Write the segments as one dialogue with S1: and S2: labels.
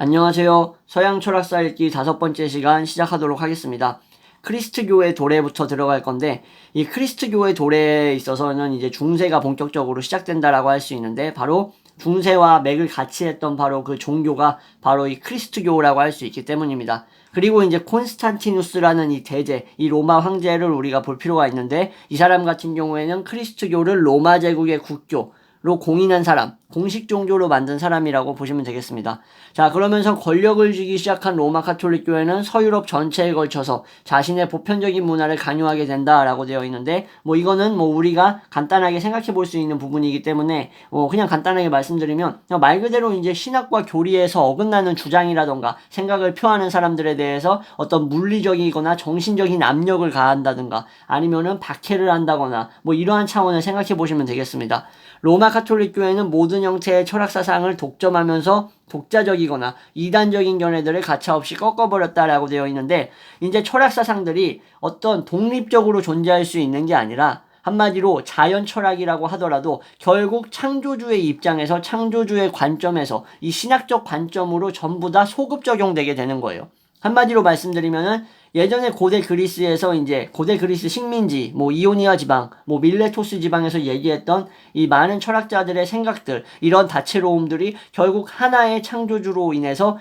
S1: 안녕하세요. 서양 철학사 읽기 다섯 번째 시간 시작하도록 하겠습니다. 크리스트교의 도래부터 들어갈 건데 이 크리스트교의 도래에 있어서는 이제 중세가 본격적으로 시작된다라고 할 수 있는데 바로 중세와 맥을 같이 했던 바로 그 종교가 바로 이 크리스트교라고 할 수 있기 때문입니다. 그리고 이제 콘스탄티누스라는 이 대제, 이 로마 황제를 우리가 볼 필요가 있는데 이 사람 같은 경우에는 크리스트교를 로마 제국의 국교 로 공인한 사람, 공식 종교로 만든 사람이라고 보시면 되겠습니다. 자, 그러면서 권력을 쥐기 시작한 로마 카톨릭 교회는 서유럽 전체에 걸쳐서 자신의 보편적인 문화를 강요하게 된다라고 되어 있는데, 뭐 이거는 뭐 우리가 간단하게 생각해 볼 수 있는 부분이기 때문에, 뭐 그냥 간단하게 말씀드리면, 말 그대로 이제 신학과 교리에서 어긋나는 주장이라던가 생각을 표하는 사람들에 대해서 어떤 물리적이거나 정신적인 압력을 가한다든가 아니면은 박해를 한다거나 뭐 이러한 차원을 생각해 보시면 되겠습니다. 로마 카톨릭 교회는 모든 형태의 철학 사상을 독점하면서 독자적이거나 이단적인 견해들을 가차없이 꺾어버렸다라고 되어 있는데 이제 철학 사상들이 어떤 독립적으로 존재할 수 있는 게 아니라 한마디로 자연 철학이라고 하더라도 결국 창조주의 입장에서 창조주의 관점에서 이 신학적 관점으로 전부 다 소급 적용되게 되는 거예요. 한마디로 말씀드리면은 예전에 고대 그리스에서 이제 고대 그리스 식민지, 뭐 이오니아 지방, 뭐 밀레토스 지방에서 얘기했던 이 많은 철학자들의 생각들, 이런 다채로움들이 결국 하나의 창조주로 인해서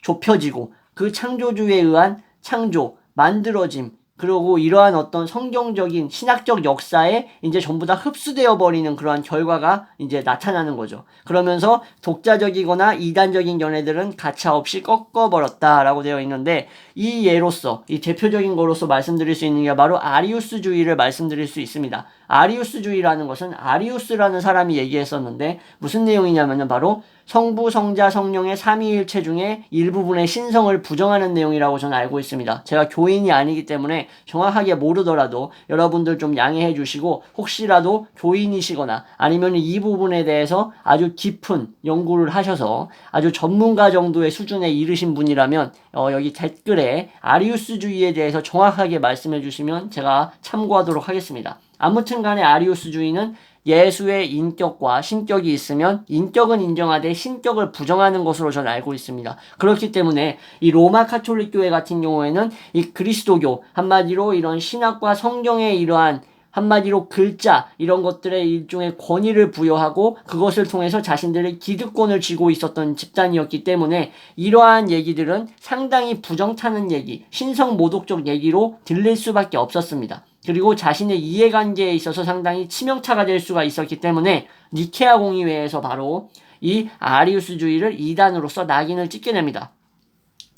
S1: 좁혀지고 그 창조주에 의한 창조, 만들어짐, 그리고 이러한 어떤 성경적인 신학적 역사에 이제 전부 다 흡수되어 버리는 그러한 결과가 이제 나타나는 거죠. 그러면서 독자적이거나 이단적인 연애들은 가차 없이 꺾어 버렸다라고 되어 있는데 이 예로서 이 대표적인 거로서 말씀드릴 수 있는 게 바로 아리우스주의를 말씀드릴 수 있습니다. 아리우스주의라는 것은 아리우스라는 사람이 얘기했었는데 무슨 내용이냐면은 바로 성부, 성자, 성령의 삼위일체 중에 일부분의 신성을 부정하는 내용이라고 저는 알고 있습니다. 제가 교인이 아니기 때문에 정확하게 모르더라도 여러분들 좀 양해해 주시고 혹시라도 교인이시거나 아니면 이 부분에 대해서 아주 깊은 연구를 하셔서 아주 전문가 정도의 수준에 이르신 분이라면 어, 여기 댓글에 아리우스주의에 대해서 정확하게 말씀해 주시면 제가 참고하도록 하겠습니다. 아무튼 간에 아리우스주의는 예수의 인격과 신격이 있으면 인격은 인정하되 신격을 부정하는 것으로 저는 알고 있습니다. 그렇기 때문에 이 로마 카톨릭 교회 같은 경우에는 이 그리스도교 한마디로 이런 신학과 성경의 이러한 한마디로 글자 이런 것들의 일종의 권위를 부여하고 그것을 통해서 자신들의 기득권을 쥐고 있었던 집단이었기 때문에 이러한 얘기들은 상당히 부정타는 얘기, 신성 모독적 얘기로 들릴 수밖에 없었습니다. 그리고 자신의 이해관계에 있어서 상당히 치명타가 될 수가 있었기 때문에 니케아 공의회에서 바로 이 아리우스주의를 이단으로서 낙인을 찍게 됩니다.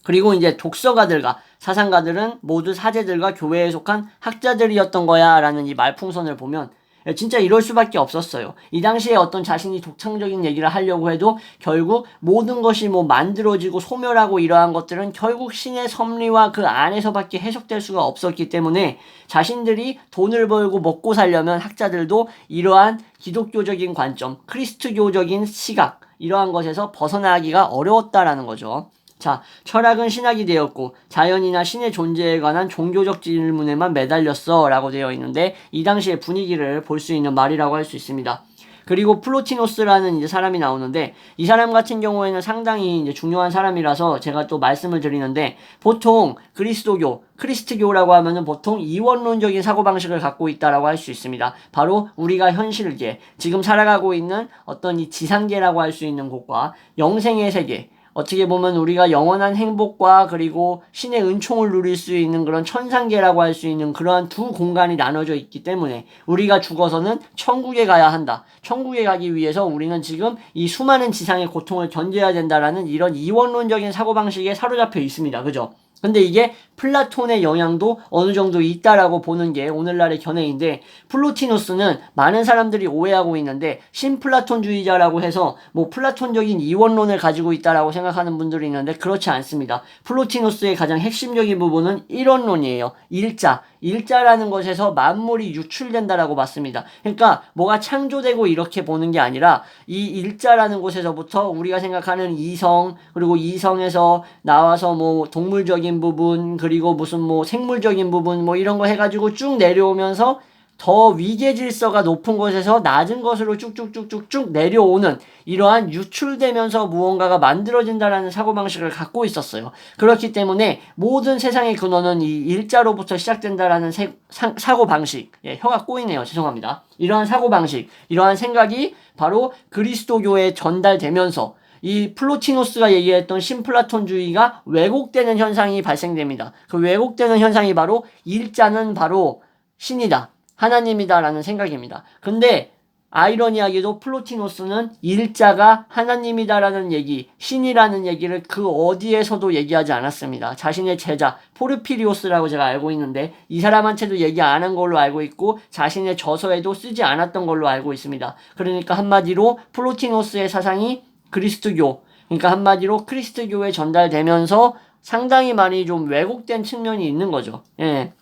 S1: 그리고 이제 독서가들과 사상가들은 모두 사제들과 교회에 속한 학자들이었던 거야 라는 이 말풍선을 보면 진짜 이럴 수밖에 없었어요. 이 당시에 어떤 자신이 독창적인 얘기를 하려고 해도 결국 모든 것이 뭐 만들어지고 소멸하고 이러한 것들은 결국 신의 섭리와 그 안에서밖에 해석될 수가 없었기 때문에 자신들이 돈을 벌고 먹고 살려면 학자들도 이러한 기독교적인 관점, 크리스트교적인 시각, 이러한 것에서 벗어나기가 어려웠다라는 거죠. 자, 철학은 신학이 되었고 자연이나 신의 존재에 관한 종교적 질문에만 매달렸어 라고 되어 있는데 이 당시의 분위기를 볼 수 있는 말이라고 할 수 있습니다. 그리고 플로티노스라는 이제 사람이 나오는데 이 사람 같은 경우에는 상당히 이제 중요한 사람이라서 제가 또 말씀을 드리는데 보통 그리스도교, 크리스트교라고 하면은 보통 이원론적인 사고방식을 갖고 있다라고 할 수 있습니다. 바로 우리가 현실계, 지금 살아가고 있는 어떤 이 지상계라고 할 수 있는 곳과 영생의 세계, 어떻게 보면 우리가 영원한 행복과 그리고 신의 은총을 누릴 수 있는 그런 천상계라고 할 수 있는 그러한 두 공간이 나눠져 있기 때문에 우리가 죽어서는 천국에 가야 한다. 천국에 가기 위해서 우리는 지금 이 수많은 지상의 고통을 견뎌야 된다라는 이런 이원론적인 사고방식에 사로잡혀 있습니다. 그죠? 근데 이게 플라톤의 영향도 어느 정도 있다라고 보는 게 오늘날의 견해인데 플로티노스는 많은 사람들이 오해하고 있는데 신플라톤주의자라고 해서 뭐 플라톤적인 이원론을 가지고 있다라고 생각하는 분들이 있는데 그렇지 않습니다. 플로티노스의 가장 핵심적인 부분은 일원론이에요. 일자, 일자라는 것에서 만물이 유출된다라고 봤습니다. 그러니까 뭐가 창조되고 이렇게 보는 게 아니라 이 일자라는 곳에서부터 우리가 생각하는 이성 그리고 이성에서 나와서 뭐 동물적인 부분 그리고 무슨 뭐 생물적인 부분 뭐 이런 거 해가지고 쭉 내려오면서 더 위계 질서가 높은 곳에서 낮은 것으로 쭉쭉쭉쭉쭉 내려오는 이러한 유출되면서 무언가가 만들어진다라는 사고방식을 갖고 있었어요. 그렇기 때문에 모든 세상의 근원은 이 일자로부터 시작된다라는 세- 상- 사고방식. 예, 혀가 꼬이네요. 죄송합니다. 이러한 사고방식, 이러한 생각이 바로 그리스도교에 전달되면서 이 플로티노스가 얘기했던 심플라톤주의가 왜곡되는 현상이 발생됩니다. 그 왜곡되는 현상이 바로 일자는 바로 신이다. 하나님이다라는 생각입니다. 근데 아이러니하게도 플로티노스는 일자가 하나님이다라는 얘기, 신이라는 얘기를 그 어디에서도 얘기하지 않았습니다. 자신의 제자 포르피리오스라고 제가 알고 있는데 이 사람한테도 얘기 안 한 걸로 알고 있고 자신의 저서에도 쓰지 않았던 걸로 알고 있습니다. 그러니까 한마디로 플로티노스의 사상이 그리스도교, 그러니까 한마디로 그리스도교에 전달되면서 상당히 많이 좀 왜곡된 측면이 있는 거죠. 예.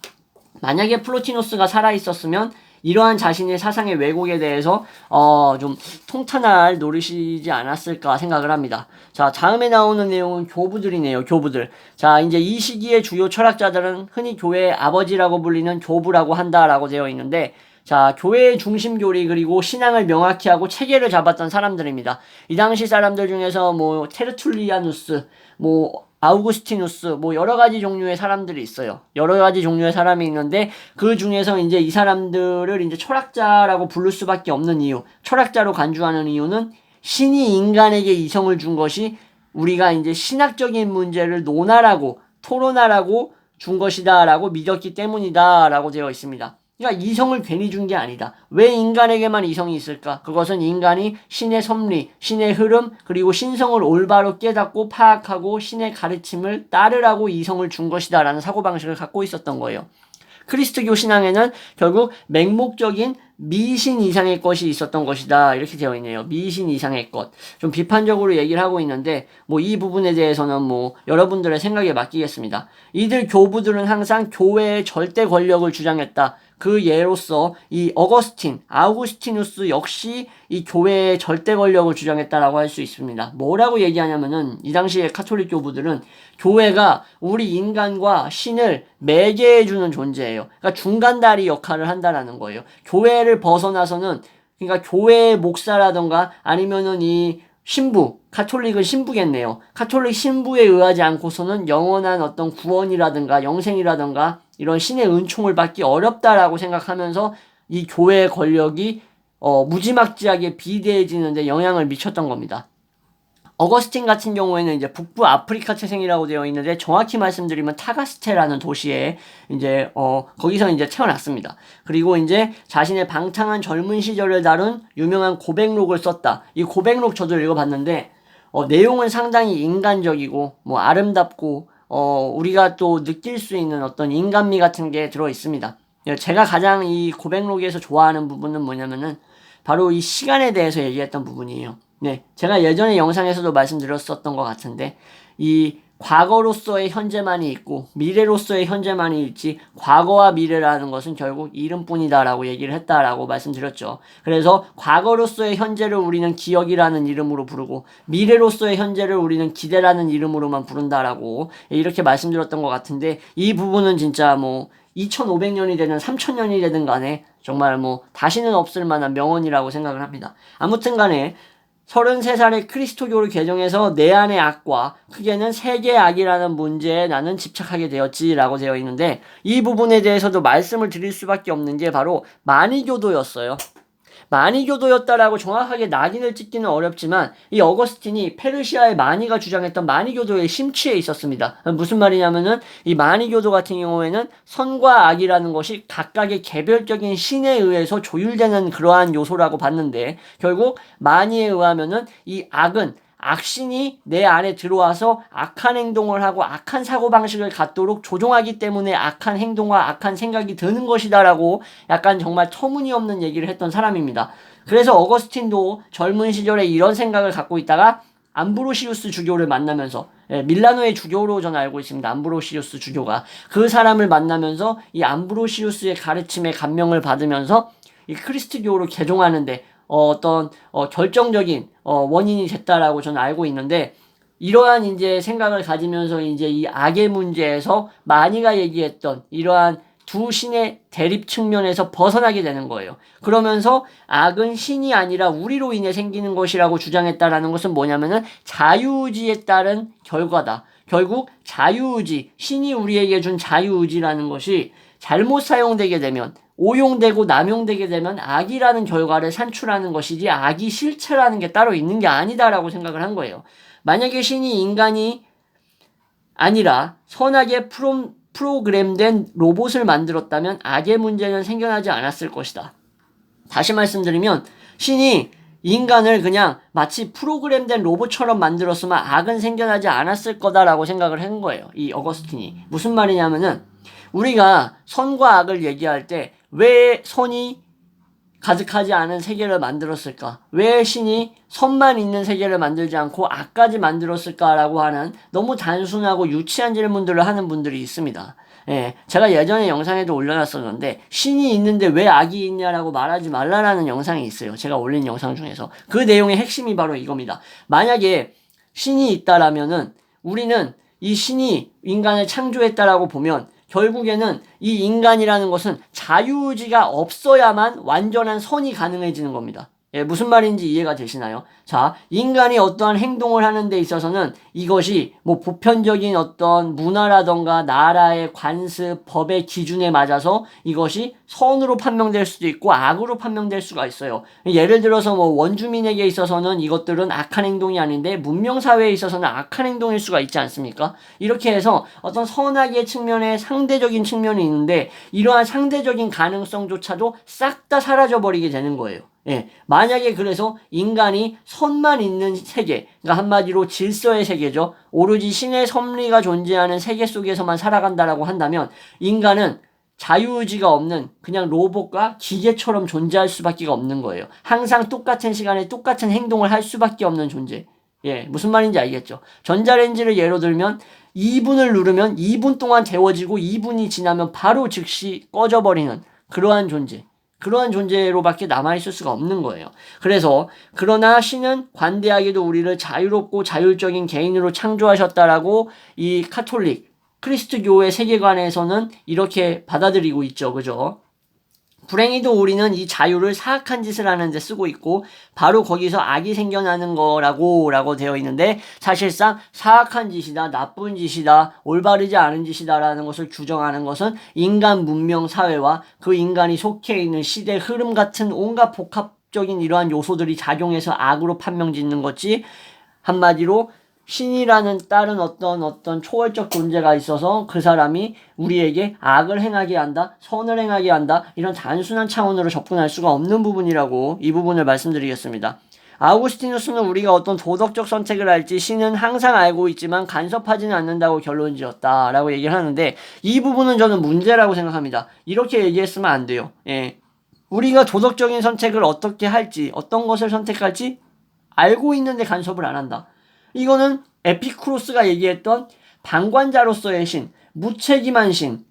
S1: 만약에 플로티노스가 살아 있었으면 이러한 자신의 사상의 왜곡에 대해서 어 좀 통탄할 노릇이지 않았을까 생각을 합니다. 자, 다음에 나오는 내용은 교부들이네요. 교부들. 자, 이제 이 시기의 주요 철학자들은 흔히 교회의 아버지라고 불리는 교부라고 한다라고 되어 있는데 자, 교회의 중심 교리 그리고 신앙을 명확히 하고 체계를 잡았던 사람들입니다. 이 당시 사람들 중에서 뭐 테르툴리아누스, 뭐 아우구스티누스, 뭐 여러 가지 종류의 사람들이 있어요. 여러 가지 종류의 사람이 있는데 그 중에서 이제 이 사람들을 이제 철학자라고 부를 수밖에 없는 이유, 철학자로 간주하는 이유는 신이 인간에게 이성을 준 것이 우리가 이제 신학적인 문제를 논하라고 토론하라고 준 것이다라고 믿었기 때문이다라고 되어 있습니다. 그러니까 이성을 괜히 준 게 아니다. 왜 인간에게만 이성이 있을까? 그것은 인간이 신의 섭리, 신의 흐름, 그리고 신성을 올바로 깨닫고 파악하고 신의 가르침을 따르라고 이성을 준 것이다라는 사고방식을 갖고 있었던 거예요. 크리스트교 신앙에는 결국 맹목적인 미신 이상의 것이 있었던 것이다. 이렇게 되어 있네요. 미신 이상의 것. 좀 비판적으로 얘기를 하고 있는데, 뭐 이 부분에 대해서는 뭐 여러분들의 생각에 맡기겠습니다. 이들 교부들은 항상 교회의 절대 권력을 주장했다. 그 예로서 이 어거스틴, 아우구스티누스 역시 이 교회의 절대 권력을 주장했다라고 할 수 있습니다. 뭐라고 얘기하냐면은 이 당시에 카톨릭 교부들은 교회가 우리 인간과 신을 매개해주는 존재예요. 그러니까 중간다리 역할을 한다라는 거예요. 교회를 벗어나서는 그러니까 교회의 목사라던가 아니면은 이 신부, 카톨릭은 신부겠네요. 카톨릭 신부에 의하지 않고서는 영원한 어떤 구원이라든가 영생이라든가 이런 신의 은총을 받기 어렵다라고 생각하면서 이 교회의 권력이 어, 무지막지하게 비대해지는데 영향을 미쳤던 겁니다. 어거스틴 같은 경우에는 이제 북부 아프리카 태생이라고 되어 있는데 정확히 말씀드리면 타가스테라는 도시에 이제 어 거기서 이제 태어났습니다. 그리고 이제 자신의 방탕한 젊은 시절을 다룬 유명한 고백록을 썼다. 이 고백록 저도 읽어봤는데 어 내용은 상당히 인간적이고 뭐 아름답고 어 우리가 또 느낄 수 있는 어떤 인간미 같은 게 들어 있습니다. 제가 가장 이 고백록에서 좋아하는 부분은 뭐냐면은 바로 이 시간에 대해서 얘기했던 부분이에요. 네, 제가 예전에 영상에서도 말씀드렸었던 것 같은데 이 과거로서의 현재만이 있고 미래로서의 현재만이 있지 과거와 미래라는 것은 결국 이름뿐이다라고 얘기를 했다라고 말씀드렸죠. 그래서 과거로서의 현재를 우리는 기억이라는 이름으로 부르고 미래로서의 현재를 우리는 기대라는 이름으로만 부른다라고 이렇게 말씀드렸던 것 같은데 이 부분은 진짜 뭐 2500년이 되든 3000년이 되든 간에 정말 뭐 다시는 없을 만한 명언이라고 생각을 합니다. 아무튼 간에 33살에 크리스토교를 개정해서 내 안의 악과 크게는 세계의 악이라는 문제에 나는 집착하게 되었지라고 되어 있는데 이 부분에 대해서도 말씀을 드릴 수밖에 없는 게 바로 마니교도였어요. 마니교도였다라고 정확하게 낙인을 찍기는 어렵지만 이 어거스틴이 페르시아의 마니가 주장했던 마니교도의 심취에 있었습니다. 무슨 말이냐면은 이 마니교도 같은 경우에는 선과 악이라는 것이 각각의 개별적인 신에 의해서 조율되는 그러한 요소라고 봤는데 결국 마니에 의하면은 이 악은 악신이 내 안에 들어와서 악한 행동을 하고 악한 사고방식을 갖도록 조종하기 때문에 악한 행동과 악한 생각이 드는 것이다라고 약간 정말 터무니없는 얘기를 했던 사람입니다. 그래서 어거스틴도 젊은 시절에 이런 생각을 갖고 있다가 암브로시우스 주교를 만나면서 예, 밀라노의 주교로 저는 알고 있습니다. 암브로시우스 주교가 그 사람을 만나면서 이 암브로시우스의 가르침에 감명을 받으면서 이 크리스트교로 개종하는데 어, 어떤 어, 결정적인 어, 원인이 됐다라고 저는 알고 있는데 이러한 이제 생각을 가지면서 이제 이 악의 문제에서 마니가 얘기했던 이러한 두 신의 대립 측면에서 벗어나게 되는 거예요. 그러면서 악은 신이 아니라 우리로 인해 생기는 것이라고 주장했다라는 것은 뭐냐면은 자유의지에 따른 결과다. 결국 자유의지, 신이 우리에게 준 자유의지라는 것이 잘못 사용되게 되면 오용되고 남용되게 되면 악이라는 결과를 산출하는 것이지 악이 실체라는 게 따로 있는 게 아니다라고 생각을 한 거예요. 만약에 신이 인간이 아니라 선하게 프로, 프로그램된 로봇을 만들었다면 악의 문제는 생겨나지 않았을 것이다. 다시 말씀드리면 신이 인간을 그냥 마치 프로그램된 로봇처럼 만들었으면 악은 생겨나지 않았을 거다라고 생각을 한 거예요. 이 어거스틴이. 무슨 말이냐면은 우리가 선과 악을 얘기할 때 왜 선이 가득하지 않은 세계를 만들었을까? 왜 신이 선만 있는 세계를 만들지 않고 악까지 만들었을까라고 하는 너무 단순하고 유치한 질문들을 하는 분들이 있습니다. 예, 제가 예전에 영상에도 올려놨었는데 신이 있는데 왜 악이 있냐라고 말하지 말라라는 영상이 있어요. 제가 올린 영상 중에서 그 내용의 핵심이 바로 이겁니다. 만약에 신이 있다라면은 우리는 이 신이 인간을 창조했다라고 보면 결국에는 이 인간이라는 것은 자유의지가 없어야만 완전한 선이 가능해지는 겁니다. 예, 무슨 말인지 이해가 되시나요? 자, 인간이 어떠한 행동을 하는 데 있어서는 이것이 뭐 보편적인 어떤 문화라던가 나라의 관습, 법의 기준에 맞아서 이것이 선으로 판명될 수도 있고 악으로 판명될 수가 있어요. 예를 들어서 뭐 원주민에게 있어서는 이것들은 악한 행동이 아닌데 문명사회에 있어서는 악한 행동일 수가 있지 않습니까? 이렇게 해서 어떤 선악의 측면에 상대적인 측면이 있는데 이러한 상대적인 가능성조차도 싹 다 사라져버리게 되는 거예요. 예. 만약에 그래서 인간이 선만 있는 세계, 그러니까 한마디로 질서의 세계죠. 오로지 신의 섭리가 존재하는 세계 속에서만 살아간다라고 한다면 인간은 자유의지가 없는 그냥 로봇과 기계처럼 존재할 수밖에 없는 거예요. 항상 똑같은 시간에 똑같은 행동을 할 수밖에 없는 존재. 예, 무슨 말인지 알겠죠? 전자레인지를 예로 들면 2분을 누르면 2분 동안 데워지고 2분이 지나면 바로 즉시 꺼져버리는 그러한 존재. 그러한 존재로밖에 남아있을 수가 없는 거예요. 그래서, 그러나 신은 관대하게도 우리를 자유롭고 자율적인 개인으로 창조하셨다라고 이 카톨릭, 크리스트교의 세계관에서는 이렇게 받아들이고 있죠. 그죠? 불행히도 우리는 이 자유를 사악한 짓을 하는 데 쓰고 있고 바로 거기서 악이 생겨나는 거라고 라고 되어 있는데 사실상 사악한 짓이다 나쁜 짓이다 올바르지 않은 짓이다라는 것을 규정하는 것은 인간 문명 사회와 그 인간이 속해 있는 시대 흐름 같은 온갖 복합 적인 이러한 요소들이 작용해서 악으로 판명짓는 거지. 한마디로 신이라는 다른 어떤 어떤 초월적 존재가 있어서 그 사람이 우리에게 악을 행하게 한다, 선을 행하게 한다, 이런 단순한 차원으로 접근할 수가 없는 부분이라고 이 부분을 말씀드리겠습니다. 아우구스티누스는 우리가 어떤 도덕적 선택을 할지 신은 항상 알고 있지만 간섭하지는 않는다고 결론 지었다라고 얘기를 하는데 이 부분은 저는 문제라고 생각합니다. 이렇게 얘기했으면 안 돼요. 예. 우리가 도덕적인 선택을 어떻게 할지, 어떤 것을 선택할지 알고 있는데 간섭을 안 한다. 이거는 에피크로스가 얘기했던 방관자로서의 신, 무책임한 신,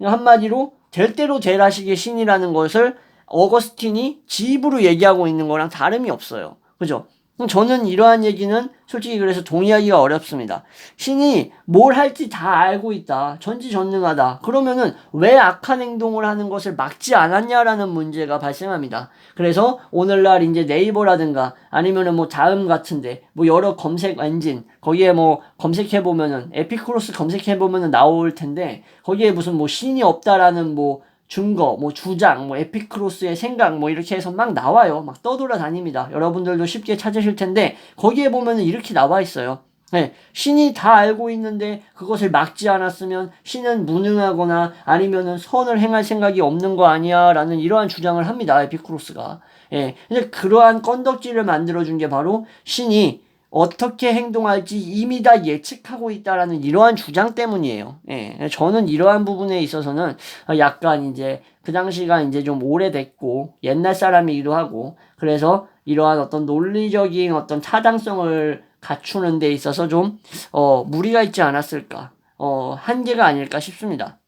S1: 한마디로 될 대로 되라식의 신이라는 것을 어거스틴이 지입으로 얘기하고 있는 거랑 다름이 없어요. 그죠? 저는 이러한 얘기는 솔직히 그래서 동의하기가 어렵습니다. 신이 뭘 할지 다 알고 있다. 전지전능하다. 그러면은 왜 악한 행동을 하는 것을 막지 않았냐라는 문제가 발생합니다. 그래서 오늘날 이제 네이버라든가 아니면은 뭐 다음 같은데 뭐 여러 검색 엔진 거기에 뭐 검색해 보면은 에피크로스 검색해 보면은 나올 텐데 거기에 무슨 뭐 신이 없다라는 뭐 증거, 뭐 주장, 뭐 에피크로스의 생각, 뭐 이렇게 해서 막 나와요. 막 떠돌아 다닙니다. 여러분들도 쉽게 찾으실 텐데 거기에 보면은 이렇게 나와 있어요. 네, 신이 다 알고 있는데 그것을 막지 않았으면 신은 무능하거나 아니면은 선을 행할 생각이 없는 거 아니야라는 이러한 주장을 합니다. 에피크로스가. 예. 근데 그러한 건덕지를 만들어 준 게 바로 신이 어떻게 행동할지 이미 다 예측하고 있다라는 이러한 주장 때문이에요. 예. 저는 이러한 부분에 있어서는 약간 이제 그 당시가 이제 좀 오래됐고 옛날 사람이기도 하고 그래서 이러한 어떤 논리적인 어떤 타당성을 갖추는 데 있어서 좀, 어, 무리가 있지 않았을까. 어, 한계가 아닐까 싶습니다.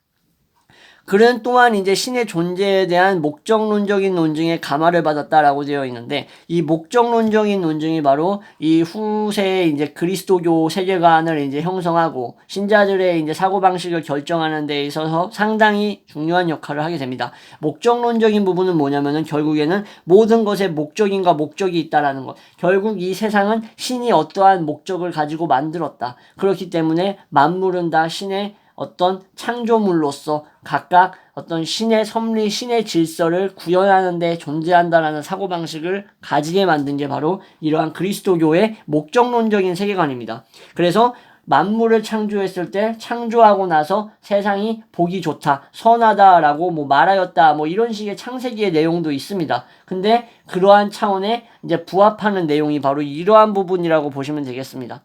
S1: 그는 또한 이제 신의 존재에 대한 목적론적인 논증에 감화를 받았다라고 되어 있는데 이 목적론적인 논증이 바로 이 후세의 이제 그리스도교 세계관을 이제 형성하고 신자들의 이제 사고 방식을 결정하는 데 있어서 상당히 중요한 역할을 하게 됩니다. 목적론적인 부분은 뭐냐면은 결국에는 모든 것에 목적인과 목적이 있다라는 것. 결국 이 세상은 신이 어떠한 목적을 가지고 만들었다. 그렇기 때문에 만물은 다 신의 어떤 창조물로서 각각 어떤 신의 섭리, 신의 질서를 구현하는 데 존재한다라는 사고방식을 가지게 만든 게 바로 이러한 그리스도교의 목적론적인 세계관입니다. 그래서 만물을 창조했을 때 창조하고 나서 세상이 보기 좋다, 선하다라고 뭐 말하였다, 뭐 이런 식의 창세기의 내용도 있습니다. 근데 그러한 차원에 이제 부합하는 내용이 바로 이러한 부분이라고 보시면 되겠습니다.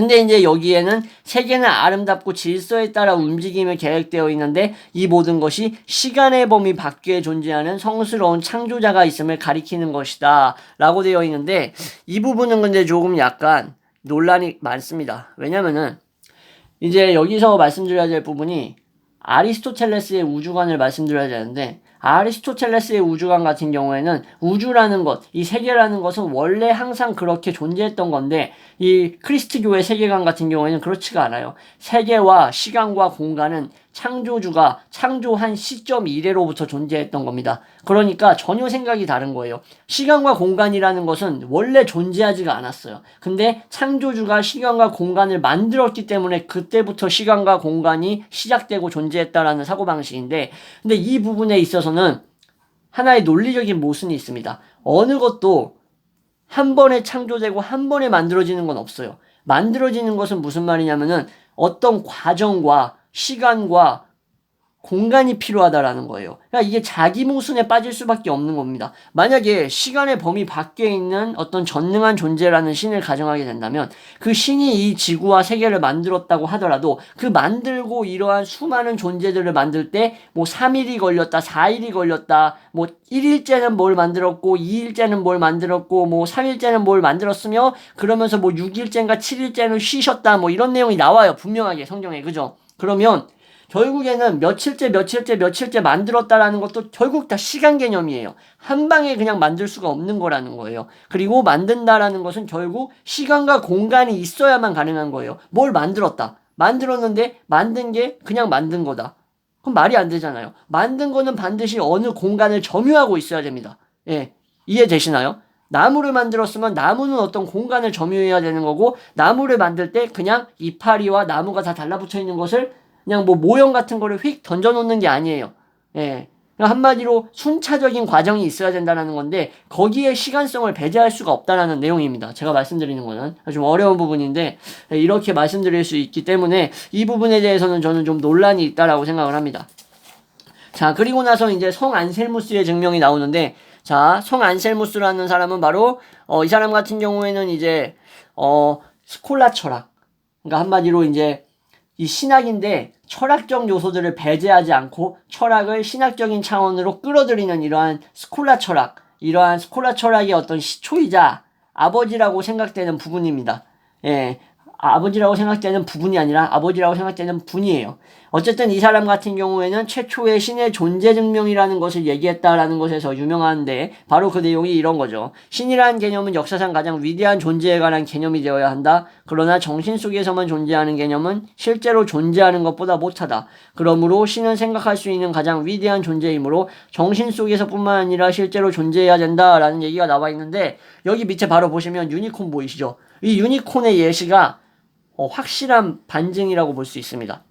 S1: 근데 이제 여기에는 세계는 아름답고 질서에 따라 움직임이 계획되어 있는데 이 모든 것이 시간의 범위 밖에 존재하는 성스러운 창조자가 있음을 가리키는 것이다 라고 되어 있는데 이 부분은 근데 조금 약간 논란이 많습니다. 왜냐면은 이제 여기서 말씀드려야 될 부분이 아리스토텔레스의 우주관을 말씀드려야 되는데 아리스토텔레스의 우주관 같은 경우에는 우주라는 것, 이 세계라는 것은 원래 항상 그렇게 존재했던 건데 이 크리스트교의 세계관 같은 경우에는 그렇지가 않아요. 세계와 시간과 공간은 창조주가 창조한 시점 이래로부터 존재했던 겁니다. 그러니까 전혀 생각이 다른 거예요. 시간과 공간이라는 것은 원래 존재하지가 않았어요. 근데 창조주가 시간과 공간을 만들었기 때문에 그때부터 시간과 공간이 시작되고 존재했다라는 사고방식인데, 근데 이 부분에 있어서는 하나의 논리적인 모순이 있습니다. 어느 것도 한 번에 창조되고 한 번에 만들어지는 건 없어요. 만들어지는 것은 무슨 말이냐면은 어떤 과정과 시간과 공간이 필요하다라는 거예요. 그러니까 이게 자기 모순에 빠질 수밖에 없는 겁니다. 만약에 시간의 범위 밖에 있는 어떤 전능한 존재라는 신을 가정하게 된다면 그 신이 이 지구와 세계를 만들었다고 하더라도 그 만들고 이러한 수많은 존재들을 만들 때 뭐 3일이 걸렸다, 4일이 걸렸다, 뭐 1일째는 뭘 만들었고 2일째는 뭘 만들었고 뭐 3일째는 뭘 만들었으며 그러면서 뭐 6일째인가 7일째는 쉬셨다 뭐 이런 내용이 나와요. 분명하게 성경에. 그죠? 그러면 결국에는 며칠째 며칠째 며칠째 만들었다라는 것도 결국 다 시간 개념이에요. 한 방에 그냥 만들 수가 없는 거라는 거예요. 그리고 만든다라는 것은 결국 시간과 공간이 있어야만 가능한 거예요. 뭘 만들었다. 만들었는데 만든 게 그냥 만든 거다. 그럼 말이 안 되잖아요. 만든 거는 반드시 어느 공간을 점유하고 있어야 됩니다. 예. 이해되시나요? 나무를 만들었으면 나무는 어떤 공간을 점유해야 되는 거고 나무를 만들 때 그냥 이파리와 나무가 다 달라붙어 있는 것을 그냥 뭐 모형 같은 거를 휙 던져 놓는 게 아니에요. 예. 한마디로 순차적인 과정이 있어야 된다는 건데 거기에 시간성을 배제할 수가 없다라는 내용입니다. 제가 말씀드리는 거는 좀 어려운 부분인데 이렇게 말씀드릴 수 있기 때문에 이 부분에 대해서는 저는 좀 논란이 있다라고 생각을 합니다. 자 그리고 나서 이제 성 안셀무스의 증명이 나오는데 자 성 안셀무스라는 사람은 바로 어, 이 사람 같은 경우에는 이제 어 스콜라 철학 그러니까 한마디로 이제 이 신학인데 철학적 요소들을 배제하지 않고 철학을 신학적인 차원으로 끌어들이는 이러한 스콜라 철학, 이러한 스콜라 철학의 어떤 시초이자 아버지라고 생각되는 부분입니다. 예. 아버지라고 생각되는 부분이 아니라 아버지라고 생각되는 분이에요. 어쨌든 이 사람 같은 경우에는 최초의 신의 존재 증명이라는 것을 얘기했다라는 것에서 유명한데 바로 그 내용이 이런 거죠. 신이라는 개념은 역사상 가장 위대한 존재에 관한 개념이 되어야 한다. 그러나 정신 속에서만 존재하는 개념은 실제로 존재하는 것보다 못하다. 그러므로 신은 생각할 수 있는 가장 위대한 존재이므로 정신 속에서뿐만 아니라 실제로 존재해야 된다라는 얘기가 나와 있는데 여기 밑에 바로 보시면 유니콘 보이시죠? 이 유니콘의 예시가 어, 확실한 반증이라고 볼 수 있습니다.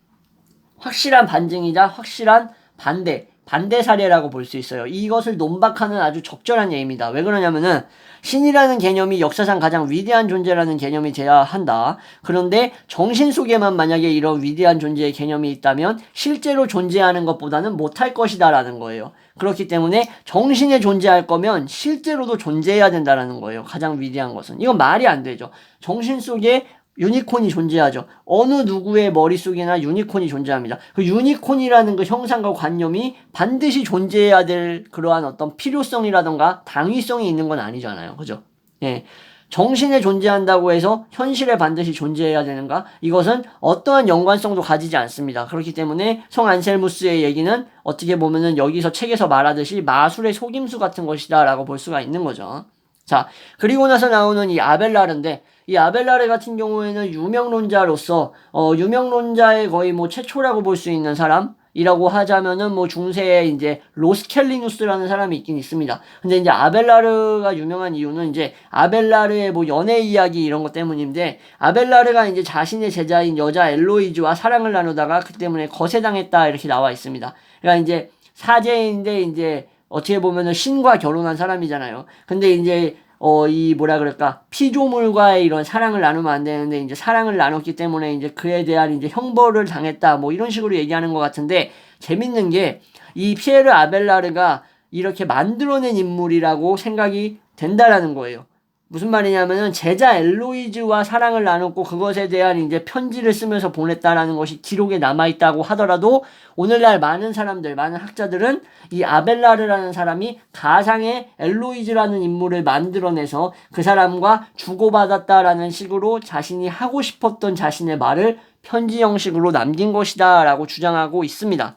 S1: 확실한 반증이자 확실한 반대, 반대 사례라고 볼 수 있어요. 이것을 논박하는 아주 적절한 예입니다. 왜 그러냐면은 신이라는 개념이 역사상 가장 위대한 존재라는 개념이 돼야 한다. 그런데 정신 속에만 만약에 이런 위대한 존재의 개념이 있다면 실제로 존재하는 것보다는 못할 것이다라는 거예요. 그렇기 때문에 정신에 존재할 거면 실제로도 존재해야 된다라는 거예요. 가장 위대한 것은. 이건 말이 안 되죠. 정신 속에 유니콘이 존재하죠. 어느 누구의 머릿속에나 유니콘이 존재합니다. 그 유니콘이라는 그 형상과 관념이 반드시 존재해야 될 그러한 어떤 필요성이라던가 당위성이 있는 건 아니잖아요. 그죠? 예. 정신에 존재한다고 해서 현실에 반드시 존재해야 되는가? 이것은 어떠한 연관성도 가지지 않습니다. 그렇기 때문에 성 안셀무스의 얘기는 어떻게 보면은 여기서 책에서 말하듯이 마술의 속임수 같은 것이다라고 볼 수가 있는 거죠. 자, 그리고 나서 나오는 이 아벨라르인데 이 아벨라르 같은 경우에는 유명론자로서 어 유명론자의 거의 뭐 최초라고 볼 수 있는 사람 이라고 하자면은 뭐 중세에 이제 로스켈리누스라는 사람이 있긴 있습니다. 근데 이제 아벨라르가 유명한 이유는 이제 아벨라르의 뭐 연애 이야기 이런 것 때문인데 아벨라르가 이제 자신의 제자인 여자 엘로이즈와 사랑을 나누다가 그 때문에 거세당했다 이렇게 나와 있습니다. 그러니까 이제 사제인데 이제 어떻게 보면은 신과 결혼한 사람이잖아요. 근데 이제 어, 이 뭐라 그럴까 피조물과의 이런 사랑을 나누면 안 되는데 이제 사랑을 나눴기 때문에 이제 그에 대한 이제 형벌을 당했다 뭐 이런 식으로 얘기하는 것 같은데 재밌는 게 이 피에르 아벨라르가 이렇게 만들어낸 인물이라고 생각이 된다라는 거예요. 무슨 말이냐면은 제자 엘로이즈와 사랑을 나눴고 그것에 대한 이제 편지를 쓰면서 보냈다라는 것이 기록에 남아 있다고 하더라도 오늘날 많은 사람들, 많은 학자들은 이 아벨라르라는 사람이 가상의 엘로이즈라는 인물을 만들어내서 그 사람과 주고받았다라는 식으로 자신이 하고 싶었던 자신의 말을 편지 형식으로 남긴 것이다라고 주장하고 있습니다.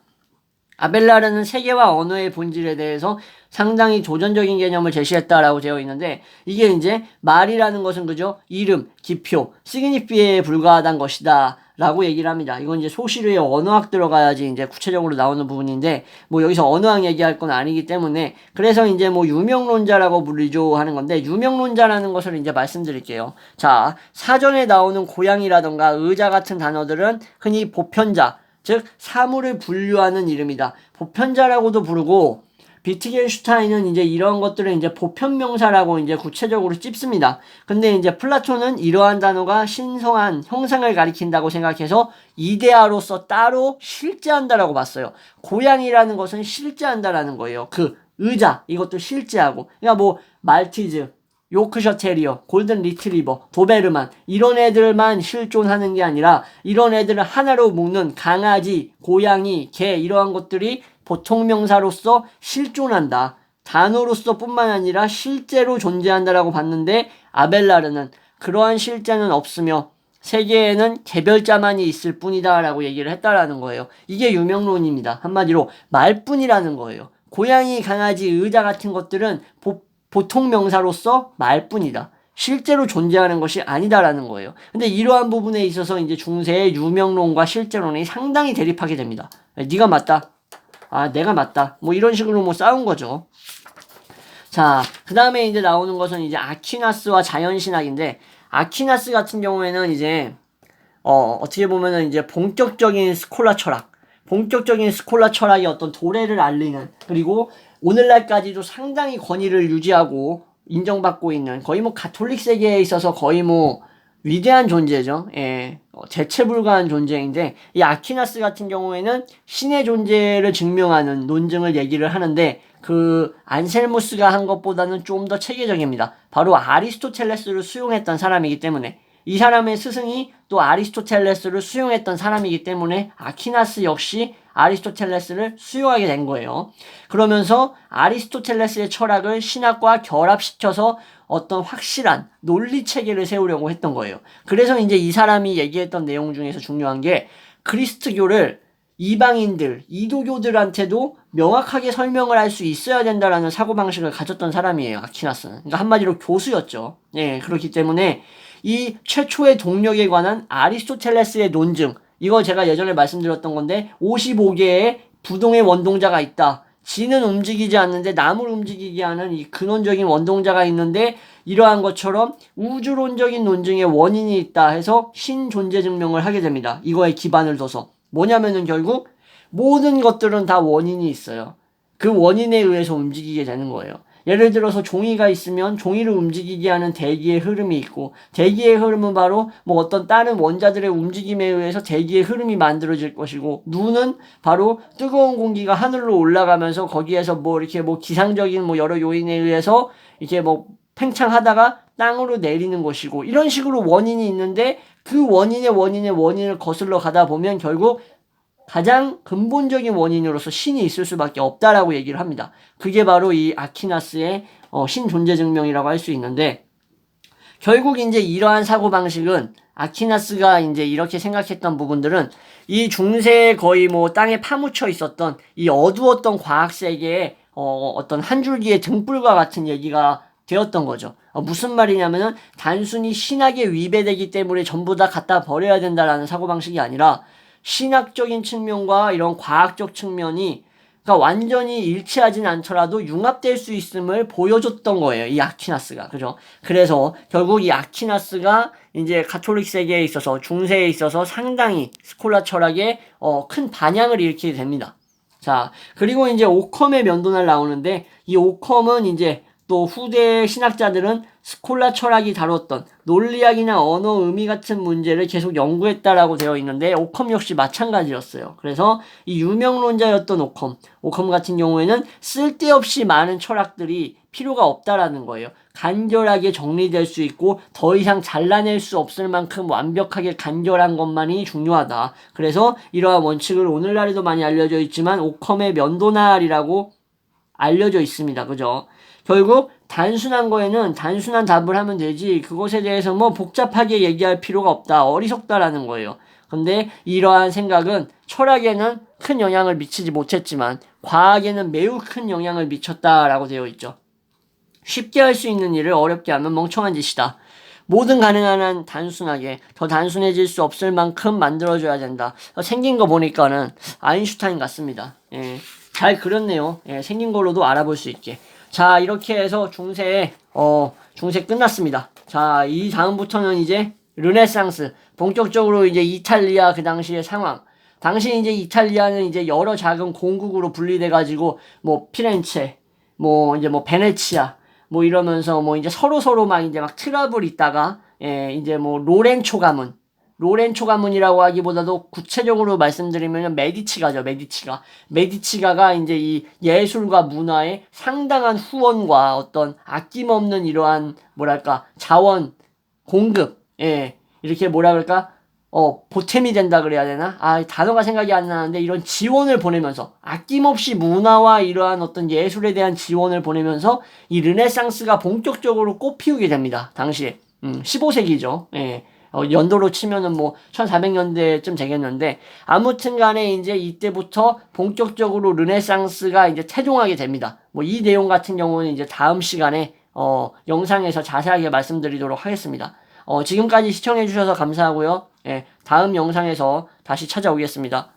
S1: 아벨라르는 세계와 언어의 본질에 대해서 상당히 조전적인 개념을 제시했다라고 되어 있는데 이게 이제 말이라는 것은 그죠 이름, 기표, 시그니피에 불과하단 것이다. 라고 얘기를 합니다. 이건 이제 소시르의 언어학 들어가야지 이제 구체적으로 나오는 부분인데 뭐 여기서 언어학 얘기할 건 아니기 때문에 그래서 이제 뭐 유명론자라고 불리죠 하는 건데 유명론자라는 것을 이제 말씀드릴게요. 자 사전에 나오는 고양이라던가 의자 같은 단어들은 흔히 보편자 즉 사물을 분류하는 이름이다. 보편자라고도 부르고 비트겐슈타인은 이제 이런 것들을 이제 보편명사라고 이제 구체적으로 찝습니다. 근데 이제 플라톤은 이러한 단어가 신성한 형상을 가리킨다고 생각해서 이데아로서 따로 실제한다라고 봤어요. 고양이라는 것은 실제한다라는 거예요. 그 의자 이것도 실제하고 그러니까 뭐 말티즈 요크셔 테리어, 골든 리트리버, 도베르만 이런 애들만 실존하는 게 아니라 이런 애들을 하나로 묶는 강아지, 고양이, 개 이러한 것들이 보통 명사로서 실존한다. 단어로서 뿐만 아니라 실제로 존재한다라고 봤는데 아벨라르는 그러한 실제는 없으며 세계에는 개별자만이 있을 뿐이다라고 얘기를 했다라는 거예요. 이게 유명론입니다. 한마디로 말뿐이라는 거예요. 고양이, 강아지, 의자 같은 것들은 보, 보통 명사로서 말뿐이다. 실제로 존재하는 것이 아니다라는 거예요. 근데 이러한 부분에 있어서 이제 중세의 유명론과 실제론이 상당히 대립하게 됩니다. 네가 맞다. 아, 내가 맞다. 뭐 이런 식으로 뭐 싸운 거죠. 자, 그 다음에 이제 나오는 것은 이제 아퀴나스와 자연신학인데, 아퀴나스 같은 경우에는 이제, 어, 어떻게 보면은 이제 본격적인 스콜라 철학, 본격적인 스콜라 철학의 어떤 도래를 알리는, 그리고 오늘날까지도 상당히 권위를 유지하고 인정받고 있는, 거의 뭐 가톨릭 세계에 있어서 거의 뭐 위대한 존재죠. 예. 어, 대체 불가한 존재인데 이 아키나스 같은 경우에는 신의 존재를 증명하는 논증을 얘기를 하는데 그 안셀무스가 한 것보다는 좀 더 체계적입니다. 바로 아리스토텔레스를 수용했던 사람이기 때문에 이 사람의 스승이 또 아리스토텔레스를 수용했던 사람이기 때문에 아키나스 역시 아리스토텔레스를 수용하게 된 거예요. 그러면서 아리스토텔레스의 철학을 신학과 결합시켜서 어떤 확실한 논리 체계를 세우려고 했던 거예요. 그래서 이제 이 사람이 얘기했던 내용 중에서 중요한 게 그리스트교를 이방인들, 이도교들한테도 명확하게 설명을 할 수 있어야 된다라는 사고방식을 가졌던 사람이에요, 아키나스는. 그러니까 한마디로 교수였죠. 예, 그렇기 때문에 이 최초의 동력에 관한 아리스토텔레스의 논증, 이거 제가 예전에 말씀드렸던 건데, 55개의 부동의 원동자가 있다. 지는 움직이지 않는데 남을 움직이게 하는 이 근원적인 원동자가 있는데 이러한 것처럼 우주론적인 논증의 원인이 있다 해서 신존재 증명을 하게 됩니다. 이거에 기반을 둬서. 뭐냐면은 결국 모든 것들은 다 원인이 있어요. 그 원인에 의해서 움직이게 되는 거예요. 예를 들어서 종이가 있으면 종이를 움직이게 하는 대기의 흐름이 있고 대기의 흐름은 바로 뭐 어떤 다른 원자들의 움직임에 의해서 대기의 흐름이 만들어질 것이고 눈은 바로 뜨거운 공기가 하늘로 올라가면서 거기에서 뭐 이렇게 뭐 기상적인 뭐 여러 요인에 의해서 이렇게 뭐 팽창하다가 땅으로 내리는 것이고 이런 식으로 원인이 있는데 그 원인의 원인의 원인을 거슬러 가다 보면 결국 가장 근본적인 원인으로서 신이 있을 수밖에 없다라고 얘기를 합니다. 그게 바로 이 아키나스의 어, 신 존재 증명이라고 할 수 있는데 결국 이제 이러한 사고 방식은 아키나스가 이제 이렇게 생각했던 부분들은 이 중세에 거의 뭐 땅에 파묻혀 있었던 이 어두웠던 과학 세계의 어, 어떤 한 줄기의 등불과 같은 얘기가 되었던 거죠. 어, 무슨 말이냐면은 단순히 신학에 위배되기 때문에 전부 다 갖다 버려야 된다라는 사고방식이 아니라 신학적인 측면과 이런 과학적 측면이 그러니까 완전히 일치하진 않더라도 융합될 수 있음을 보여줬던 거예요. 이 아키나스가. 그죠? 그래서 결국 이 아키나스가 이제 가톨릭 세계에 있어서 중세에 있어서 상당히 스콜라 철학에 어, 큰 반향을 일으키게 됩니다. 자, 그리고 이제 오컴의 면도날 나오는데 이 오컴은 이제 또 후대 신학자들은 스콜라 철학이 다뤘던 논리학이나 언어 의미 같은 문제를 계속 연구했다라고 되어 있는데 오컴 역시 마찬가지였어요. 그래서 이 유명론자였던 오컴, 오컴 같은 경우에는 쓸데없이 많은 철학들이 필요가 없다라는 거예요. 간결하게 정리될 수 있고 더 이상 잘라낼 수 없을 만큼 완벽하게 간결한 것만이 중요하다. 그래서 이러한 원칙을 오늘날에도 많이 알려져 있지만 오컴의 면도날이라고 알려져 있습니다. 그죠? 결국 단순한 거에는 단순한 답을 하면 되지 그것에 대해서 뭐 복잡하게 얘기할 필요가 없다. 어리석다라는 거예요. 근데 이러한 생각은 철학에는 큰 영향을 미치지 못했지만 과학에는 매우 큰 영향을 미쳤다라고 되어 있죠. 쉽게 할 수 있는 일을 어렵게 하면 멍청한 짓이다. 모든 가능한 한 단순하게 더 단순해질 수 없을 만큼 만들어줘야 된다. 생긴 거 보니까는 아인슈타인 같습니다. 예, 잘 그렸네요. 예, 생긴 걸로도 알아볼 수 있게. 자, 이렇게 해서 중세, 어, 중세 끝났습니다. 자, 이 다음부터는 이제 르네상스. 본격적으로 이제 이탈리아 그 당시의 상황. 당시 이제 이탈리아는 이제 여러 작은 공국으로 분리돼가지고, 뭐, 피렌체, 뭐, 이제 뭐, 베네치아, 뭐 이러면서 뭐 이제 서로 서로 막 이제 막 트러블 있다가, 예, 이제 뭐, 로렌초 가문. 로렌초 가문이라고 하기보다도 구체적으로 말씀드리면 메디치가죠, 메디치가. 메디치가가 이제 이 예술과 문화에 상당한 후원과 어떤 아낌없는 이러한 뭐랄까 자원 공급, 예, 이렇게 뭐라 그럴까, 어, 보탬이 된다 그래야 되나? 아, 단어가 생각이 안 나는데 이런 지원을 보내면서 아낌없이 문화와 이러한 어떤 예술에 대한 지원을 보내면서 이 르네상스가 본격적으로 꽃피우게 됩니다. 당시에. 음, 15세기죠. 예. 어, 연도로 치면은 뭐 1400년대쯤 되겠는데 아무튼 간에 이제 이때부터 본격적으로 르네상스가 이제 태동하게 됩니다. 뭐 이 내용 같은 경우는 이제 다음 시간에 어, 영상에서 자세하게 말씀드리도록 하겠습니다. 어, 지금까지 시청해 주셔서 감사하고요. 예, 다음 영상에서 다시 찾아오겠습니다.